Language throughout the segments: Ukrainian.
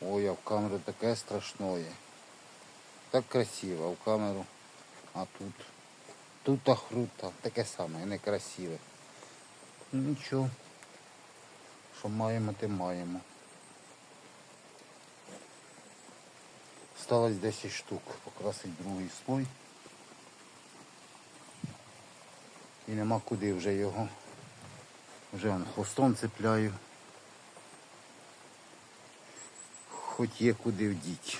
Ой, а в камеру таке страшное. Так красиво, в камеру. А тут. Тут та. Таке саме, некрасиве. Нічого. Що маємо, те маємо. Осталось 10 штук. Покрасить другий слой. І нема куди вже його. Вже он хвостом цепляю. Хоч є куди вдіть.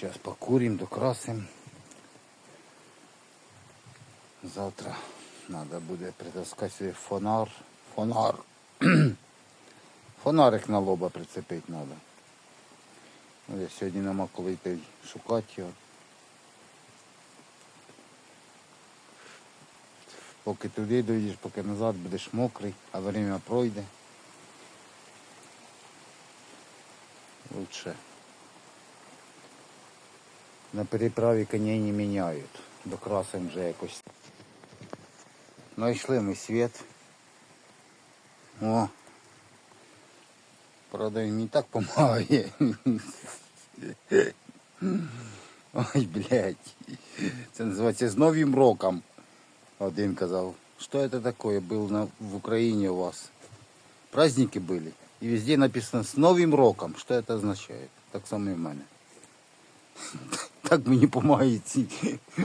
Зараз покурим, докрасим. Завтра треба буде притаскати собі фонар. Фонар. Фонарик на лоба прицепити треба. Я сьогодні нема коли йти шукати його. Поки туди доїдеш, поки назад будеш мокрий, а время пройде. Лучше. На переправі коней не міняють. Докрасим вже якось. Знайшли ми світ. О. Правда, він не так допомагає. Ой, блядь. Це називається з Новим роком. Один казав, что это такое был на, в Украине у вас? Праздники были. И везде написано с Новым роком. Что это означает? Так само і в мене. Так мені помагають ці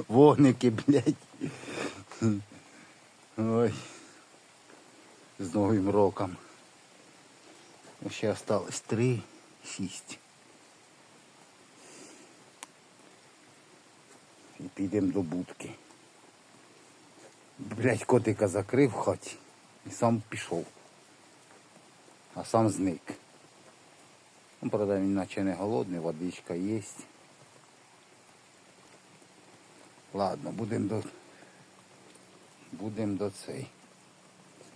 вогники, блядь. Ой. З Новим роком. Ще осталось три, шість. І підемо до будки. Блять, котика закрив в хаті і сам пішов. А сам зник. Ну, правда, він наче не голодний, водичка є. Ладно, будемо до. Будемо до цей.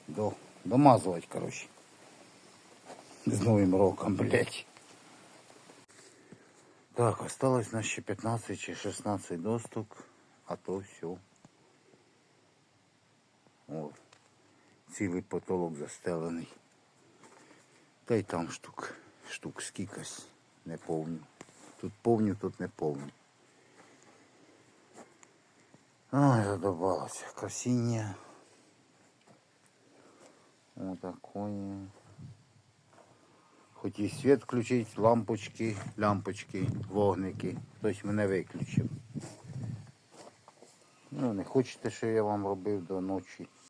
До. Домазувати, коротше. З Новим роком, блять. Так, осталось нас ще 15 чи 16 доступ, а то все. О, цілий потолок застелений. Та й там штук, штук скількось, не повню. Тут повню, тут не повню. Ой, задобалося. Красіння. Отакое. Хоч і світ включить, лампочки, лямпочки, вогники. Хтось мене виключив. Ну, не хочете, що я вам робив до ночі.